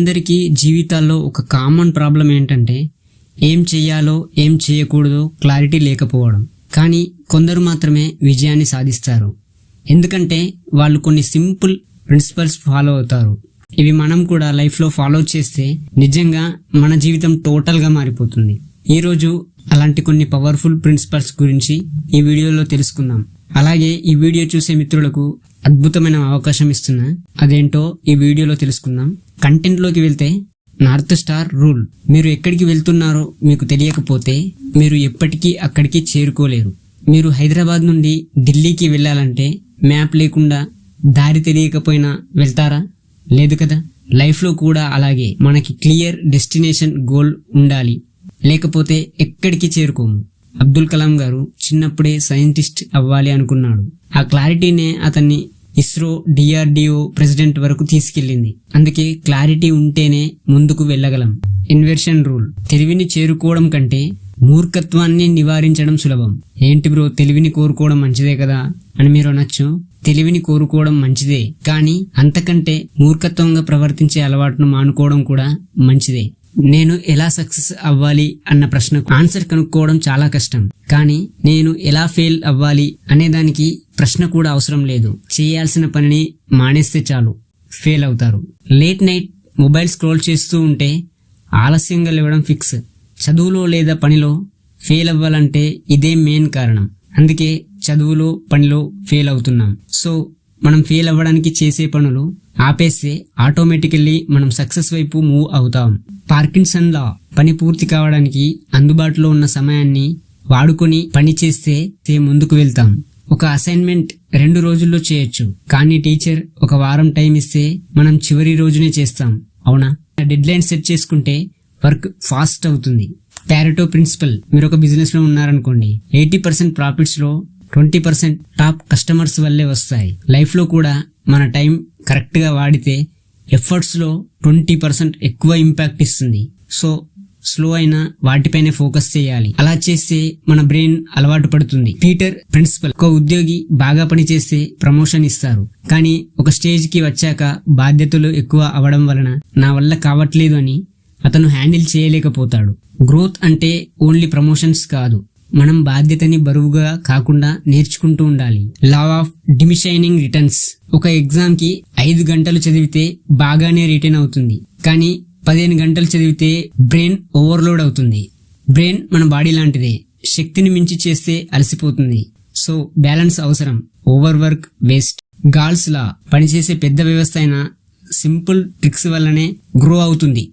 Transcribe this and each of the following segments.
అందరికీ జీవితాల్లో ఒక కామన్ ప్రాబ్లం ఏంటంటే ఏం చేయాలో ఏం చేయకూడదో క్లారిటీ లేకపోవడం. కానీ కొందరు మాత్రమే విజయాన్ని సాధిస్తారు. ఎందుకంటే వాళ్ళు కొన్ని సింపుల్ ప్రిన్సిపల్స్ ఫాలో అవుతారు. ఇవి మనం కూడా లైఫ్లో ఫాలో చేస్తే నిజంగా మన జీవితం టోటల్గా మారిపోతుంది. ఈరోజు అలాంటి కొన్ని పవర్ఫుల్ ప్రిన్సిపల్స్ గురించి ఈ వీడియోలో తెలుసుకుందాం. అలాగే ఈ వీడియో చూసే మిత్రులకు అద్భుతమైన అవకాశం ఇస్తున్నా అదేంటో ఈ వీడియోలో తెలుసుకుందాం. కంటెంట్లోకి వెళ్తే నార్త్ స్టార్ రూల్. మీరు ఎక్కడికి వెళ్తున్నారో మీకు తెలియకపోతే మీరు ఎప్పటికీ అక్కడికి చేరుకోలేరు. మీరు హైదరాబాద్ నుండి ఢిల్లీకి వెళ్ళాలంటే మ్యాప్ లేకుండా దారి తెలియకపోయినా వెళ్తారా? లేదు కదా? లైఫ్లో కూడా అలాగే. మనకి క్లియర్ డెస్టినేషన్ గోల్ ఉండాలి. లేకపోతే ఎక్కడికి చేరుకోము? అబ్దుల్ కలాం గారు చిన్నప్పుడే సైంటిస్ట్ అవ్వాలి అనుకున్నాడు. ఆ క్లారిటీనే అతన్ని ఇస్రో డిఆర్డిఓ ప్రెసిడెంట్ వరకు తీసుకెళ్ళింది. అందుకే క్లారిటీ ఉంటేనే ముందుకు వెళ్ళగలం. Inversion rule. తెలివిని చేరుకోవడం కంటే మూర్ఖత్వాన్ని నివారించడం సులభం. ఏంటి బ్రో తెలివిని కోరుకోవడం మంచిదే కదా? అని మీరు అనొచ్చు తెలివిని కోరుకోవడం మంచిదే. కానీ అంతకంటే మూర్ఖత్వంగా ప్రవర్తించే అలవాటును మానుకోవడం కూడా మంచిదే. నేను ఎలా సక్సెస్ అవ్వాలి అన్న ప్రశ్నకు ఆన్సర్ కనుక్కోవడం చాలా కష్టం. కానీ నేను ఎలా ఫెయిల్ అవ్వాలి అనే దానికి ప్రశ్న కూడా అవసరం లేదు. చేయాల్సిన పనిని మానేస్తే చాలు. ఫెయిల్ అవుతారు. లేట్ నైట్ మొబైల్ స్క్రోల్ చేస్తూ ఉంటే ఆలస్యంగా లేవడం ఫిక్స్. చదువులో లేదా పనిలో ఫెయిల్ అవ్వాలంటే ఇదే మెయిన్ కారణం. అందుకే చదువులో పనిలో ఫెయిల్ అవుతున్నాం. సో మనం ఫెయిల్ అవ్వడానికి చేసే పనులు ఆపేస్తే ఆటోమేటికల్లీ మనం సక్సెస్ వైపు మూవ్ అవుతాం. పార్కిన్సన్ లా పని పూర్తి కావడానికి అందుబాటులో ఉన్న సమయాన్ని వాడుకొని పని చేస్తే తే ముందుకు వెళ్తాం. ఒక అసైన్మెంట్ రెండు రోజుల్లో చేయొచ్చు. కానీ టీచర్ ఒక వారం టైం ఇస్తే మనం చివరి రోజునే చేస్తాం. అవునా? డెడ్ లైన్ సెట్ చేసుకుంటే వర్క్ ఫాస్ట్ అవుతుంది. ప్యారెటో ప్రిన్సిపల్ మీరు ఒక బిజినెస్లో ఉన్నారనుకోండి ఎయిటీ పర్సెంట్ ప్రాఫిట్స్లో ట్వంటీ పర్సెంట్ టాప్ కస్టమర్స్ వల్లే వస్తాయి. లైఫ్లో కూడా మన టైం కరెక్ట్గా వాడితే ఎఫర్ట్స్లో ట్వంటీ పర్సెంట్ ఎక్కువ ఇంపాక్ట్ ఇస్తుంది. సో స్లో అయినా వాటిపైనే ఫోకస్ చేయాలి. అలా చేస్తే మన బ్రెయిన్ అలవాటు పడుతుంది. పీటర్ ప్రిన్సిపల్ ఒక ఉద్యోగి బాగా పనిచేస్తే ప్రమోషన్ ఇస్తారు. కానీ ఒక స్టేజ్కి వచ్చాక బాధ్యతలు ఎక్కువ అవడం వలన నా వల్ల కావట్లేదు అని అతను హ్యాండిల్ చేయలేకపోతాడు. గ్రోత్ అంటే ఓన్లీ ప్రమోషన్స్ కాదు. మనం బాధ్యతని బరువుగా కాకుండా నేర్చుకుంటూ ఉండాలి. లా ఆఫ్ డిమిషైనింగ్ రిటర్న్స్ ఒక ఎగ్జామ్కి ఐదు గంటలు చదివితే బాగానే రిటర్న్ అవుతుంది. కానీ పదిహేను గంటలు చదివితే బ్రెయిన్ ఓవర్లోడ్ అవుతుంది. బ్రెయిన్ మన బాడీ లాంటిదే. శక్తిని మించి చేస్తే అలసిపోతుంది. సో బ్యాలెన్స్ అవసరం. ఓవర్ వర్క్ వేస్ట్ గాల్స్ లా పనిచేసే పెద్ద వ్యవస్థ అయినా సింపుల్ ట్రిక్స్ వల్లనే గ్రో అవుతుంది.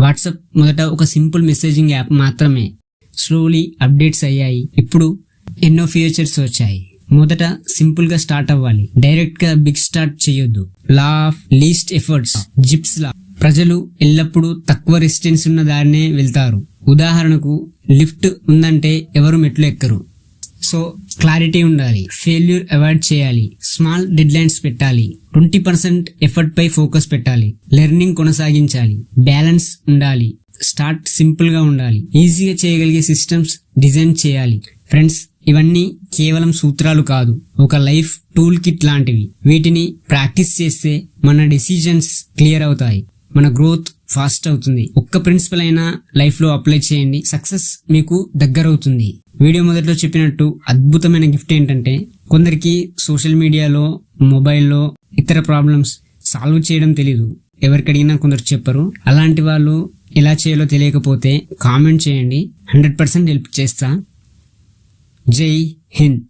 వాట్సాప్ మొదట ఒక సింపుల్ మెసేజింగ్ యాప్ మాత్రమే. స్లోలీ అప్డేట్స్ అయ్యాయి. ఇప్పుడు ఎన్నో ఫీచర్స్ వచ్చాయి. మొదట సింపుల్గా స్టార్ట్ అవ్వాలి. డైరెక్ట్గా బిగ్ స్టార్ట్ చేయొద్దు. Law of least efforts Zipf's law ప్రజలు ఎల్లప్పుడూ తక్కువ రెసిస్టెన్స్ ఉన్న దారినే వెళ్తారు. ఉదాహరణకు లిఫ్ట్ ఉందంటే ఎవరు మెట్లు ఎక్కరు? సో క్లారిటీ ఉండాలి. ఫెయిల్యూర్ అవాయిడ్ చేయాలి. స్మాల్ డెడ్ లైన్స్ పెట్టాలి. ట్వంటీ పర్సెంట్ ఎఫర్ట్ పై ఫోకస్ పెట్టాలి. లెర్నింగ్ కొనసాగించాలి. బ్యాలెన్స్ ఉండాలి. స్టార్ట్ సింపుల్గా ఉండాలి. ఈజీగా చేయగలిగే సిస్టమ్స్ డిజైన్ చేయాలి. ఫ్రెండ్స్ ఇవన్నీ కేవలం సూత్రాలు కాదు. ఒక లైఫ్ టూల్ కిట్ లాంటివి. వీటిని ప్రాక్టీస్ చేస్తే మన డిసిజన్స్ క్లియర్ అవుతాయి. మన గ్రోత్ ఫాస్ట్ అవుతుంది. ఒక్క ప్రిన్సిపల్ అయినా లైఫ్లో అప్లై చేయండి. సక్సెస్ మీకు దగ్గరవుతుంది వీడియో మొదట్లో చెప్పినట్టు అద్భుతమైన గిఫ్ట్ ఏంటంటే కొందరికి సోషల్ మీడియాలో మొబైల్లో ఇతర ప్రాబ్లమ్స్ సాల్వ్ చేయడం తెలియదు ఎవరికి అడిగినా కొందరు చెప్పరు. అలాంటి వాళ్ళు ఎలా చేయాలో తెలియకపోతే కామెంట్ చేయండి. హండ్రెడ్ పర్సెంట్ హెల్ప్ చేస్తా. జై హింద్.